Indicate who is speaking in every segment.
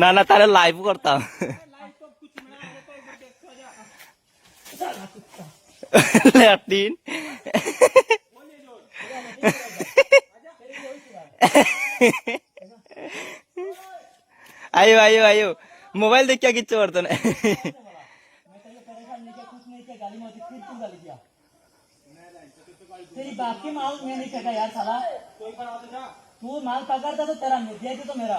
Speaker 1: না না তাহলে লাইভ করতাম ল্যাটিন আয়ো আয়ো আয়ো মোবাইল দেখিয়া কিচ্ছু করতো না
Speaker 2: तेरी बाप की माल मैं नहीं फेंका यार साला तू माल पकड़ता तो तेरा मिल दिया तो मेरा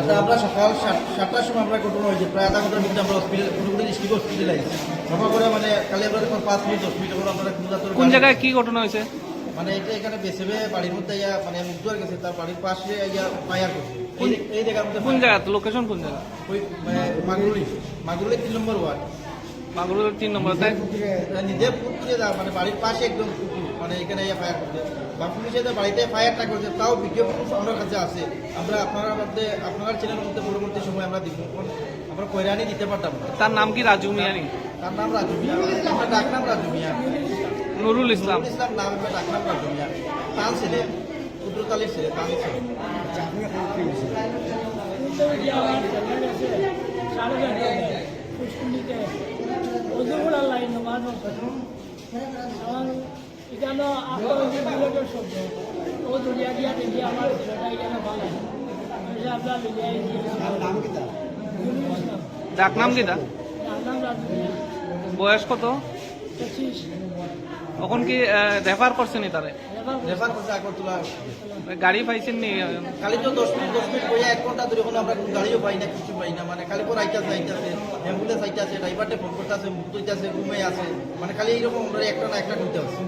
Speaker 3: দাদা আমরা সকাল সাত- সাতটার সময় আমরা ঘটনা হয়েছে। প্রায় আধা ঘণ্টার মধ্যে আমরা হসপিটাল পুরোপুরি ডিস্ট্রিক্ট হসপিটালে সভা করে মানে কালি আমরা যখন পাঁচ মিনিট দশ মিনিট পর আমরা
Speaker 4: কোন জায়গায় কি ঘটনা হয়েছে?
Speaker 3: মানে এটা এখানে বেসেবে বাড়ির মধ্যে ইয়া মানে মুগ্ধ গেছে তার বাড়ির পাশে ইয়া ফায়ার করছে। এই- জায়গার মধ্যে
Speaker 4: কোন জায়গা? লোকেশন কোন জায়গা?
Speaker 3: ওই মানে মাগুরুলি। মাগুরুলি তিন নম্বর ওয়ার্ড।
Speaker 4: মাগুরের তিন নম্বর তাই?
Speaker 3: নিজে পুকুরে যা মানে বাড়ির পাশে একদম মানে এখানে ইয়া ফায়ার করছে। বা পুলিশে যে বাড়িতে ফায়ারটা করছে তাও ভিডিও প্রুফ আমার কাছে আছে। আমরা আপনার মধ্যে আপনার চ্যানেলের মধ্যে পরবর্তী সময় আমরা দিব। আমরা কয়রানি দিতে পারতাম
Speaker 4: তার নাম কি? রাজু মিয়ানি
Speaker 3: তার নাম রাজু মিয়া। আমরা ডাকনাম রাজু মিয়া।
Speaker 4: নুরুল ইসলাম।
Speaker 3: ইসলাম নাম আমরা ডাকনাম রাজু মিয়া। তার ছেলে পুত্রতালির ছেলে তান ছেলে।
Speaker 2: এখানে আপনার শব্দ। ও দুনিয়া দিয়া দেখি আমার ছেলেটা এখানে ভালো আপনার নাম কি
Speaker 4: ডাক নাম কি তা
Speaker 2: নাম রাজু
Speaker 4: বয়স কত? তখন কি রেফার করছেনি তারে?
Speaker 3: রেফার করছে। আগরতলা
Speaker 4: গাড়ি পাইছেন নি?
Speaker 3: খালি তো দশ মিনিট দশ মিনিট বইয়া এক ঘণ্টা ধরে আমরা কোনো গাড়িও পাই না কিছু পাই না। মানে খালি পর আইতাছে আইতাছে অ্যাম্বুলেন্স আইতাছে ড্রাইভারটা ফোন করতেছে মুক্ত হইতাছে ঘুমে আছে। মানে খালি এইরকম আমরা একটা না একটা করতে আছে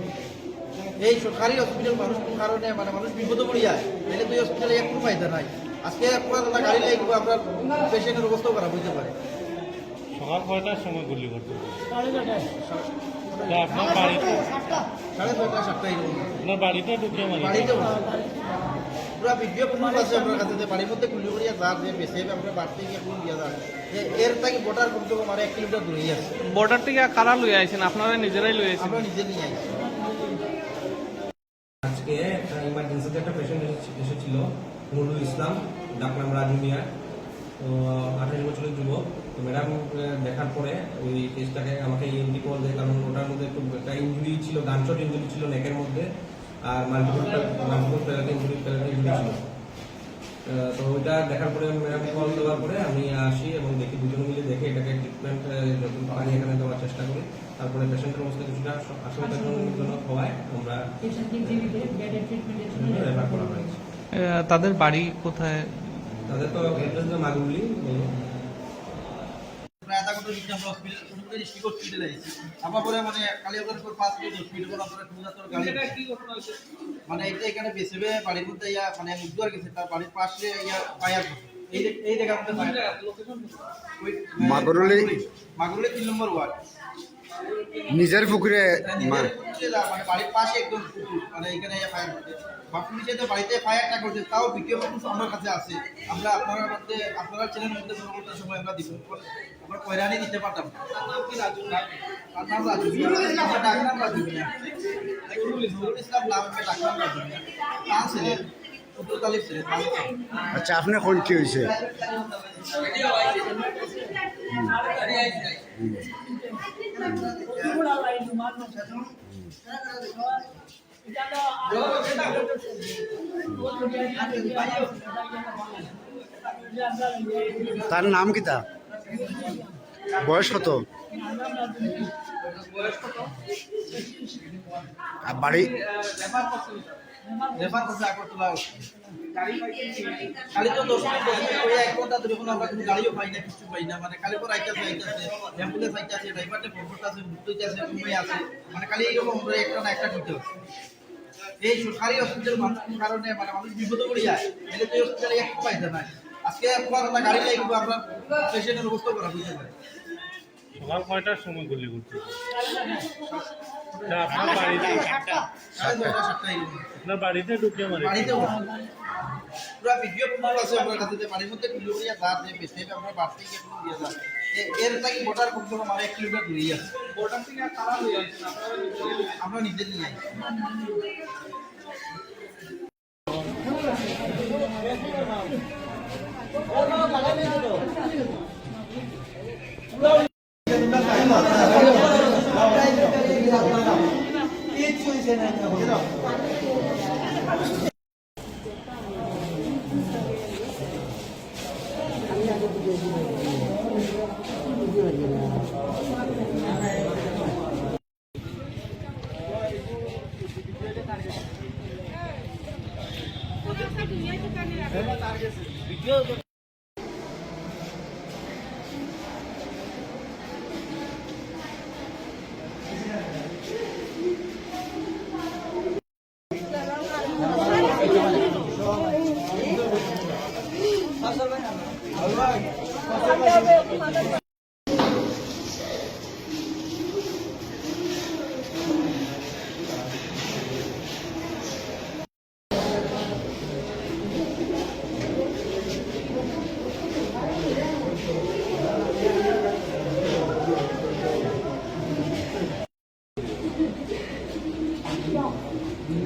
Speaker 3: এই সরকারি হসপিটাল মানুষ কোন কারণে মানে মানুষ বিপদে পড়ে যায়। এলে তো এই হসপিটালে একটু ফায়দা নাই। আজকে না গাড়ি লাগবে আমরা পেশেন্টের অবস্থাও খারাপ হইতে পারে।
Speaker 5: সকাল কয়টার সময় গুলি করতে
Speaker 2: সাড়ে ছটায়
Speaker 5: তা আপনার বাড়িতে
Speaker 3: সাড়ে ছয়টা সাতটা
Speaker 5: আপনার বাড়িতে ঢুকে মারি
Speaker 3: বাড়িতে পুরো ভিডিও প্রুফ আছে আপনার কাছে যে বাড়ির মধ্যে গুলি করিয়া যার যে বেশি আমরা বাড়তে গিয়ে গুলি দিয়া এর থেকে বর্ডার কমতে কম আরও এক কিলোমিটার দূরেই আছে।
Speaker 4: বর্ডার থেকে কারা লই আইছেন আপনারা নিজেরাই লই আইছেন?
Speaker 3: আমরা নিজে নিয়ে আইছি।
Speaker 6: আজকে একটা ইমার্জেন্সিতে একটা পেশেন্ট এসেছিল নুরুল ইসলাম ডাকনাম রাজু মিয়া। তো, আঠাশ বছরের যুবক। তো ম্যাডাম দেখার পরে ওই কেসটাকে আমাকে ইএনটি কল দেয়, কারণ ওটার মধ্যে একটু একটা ইঞ্জুরি ছিল গানশট ইঞ্জুরি ছিল নেকের মধ্যে, আর মাল্টিপল মাল্টিপল ইঞ্জুরি ইঞ্জুরি ছিল। তো ওইটা দেখার পরে ম্যাডাম কল দেওয়ার পরে আমি আসি এবং দেখি, দুজন মিলে দেখে এটাকে ট্রিটমেন্ট পারি, এখানে দেওয়ার চেষ্টা করি। তারপরে পেশেন্টের অবস্থা কিছুটা আশঙ্কাজনক হওয়ায় আমরা রেফার করা হয়েছে।
Speaker 4: তাদের বাড়ি কোথায়?
Speaker 6: তাদের তো অ্যাড্রেস মাগুলি
Speaker 3: মানে মানে এটা এখানে বেসেবে বাড়ির মধ্যে ইয়া মানে গেছে তার বাড়ির পাশে ইয়া এই জায়গার মধ্যে।
Speaker 7: মাগুরুলি?
Speaker 3: মাগুরুলি তিন নম্বর ওয়ার্ড।
Speaker 7: নিজের পুকুরে
Speaker 3: মানে বাড়ির পাশে একদম মানে এখানে ফায়ার বাড়িতে ফায়ারটা করছে তাও ভিডিও প্রুফ আমার কাছে আছে। আমরা আপনার মধ্যে আপনার চ্যানেলের মধ্যে পরবর্তী সময় আমরা দিব আমরা কয়রানি দিতে পারতাম
Speaker 8: তার নাম কি রাজু? না
Speaker 3: তার নাম রাজু। ডাকনাম রাজু মিয়া। ইসলাম নাম ডাকনাম রাজু মিয়া। তার ছেলে পুত্রতালির ছেলে তার ছেলে
Speaker 7: আচ্ছা আপনি কোন কি হয়েছে? তার নাম কি তা? বয়স কত? বাড়ি?
Speaker 3: এক এই সরকারি হসপিটাল মানুষ কোন কারণে মানে মানুষ যায়। হসপিটালে একটু পাইতে আজকে না, গাড়ি লাগবে, আমরা পেশেন্টের অবস্থা করা বুঝতে পারি
Speaker 5: সকাল কয়টার সময় গুলি করতে তা আপনার বাড়িতে। আপনার বাড়িতে ঢুকে মারি।
Speaker 3: বাড়িতে ভিডিও প্রমাণ আছে আমার কাছে যে বাড়ির মধ্যে কিলো করিয়া যে বেশি আমরা বাড়তি গিয়ে কোনো দিয়ে যা। এর থাকি বর্ডার করতে আমার এক কিলোমিটার দূরেই আছে
Speaker 8: বর্ডার থেকে વિડીયો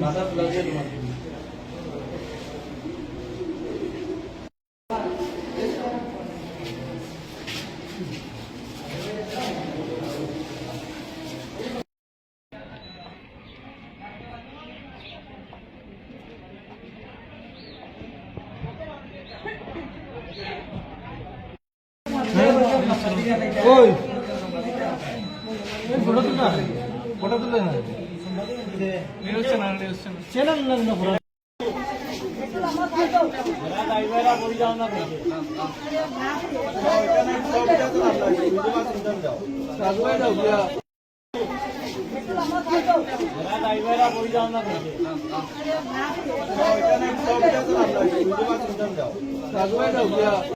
Speaker 8: কারা লই আইছেন আপনারা নিজেরাই লই আইছেন।
Speaker 3: আমরা নিজের নিয়ে
Speaker 2: রাজু ভাই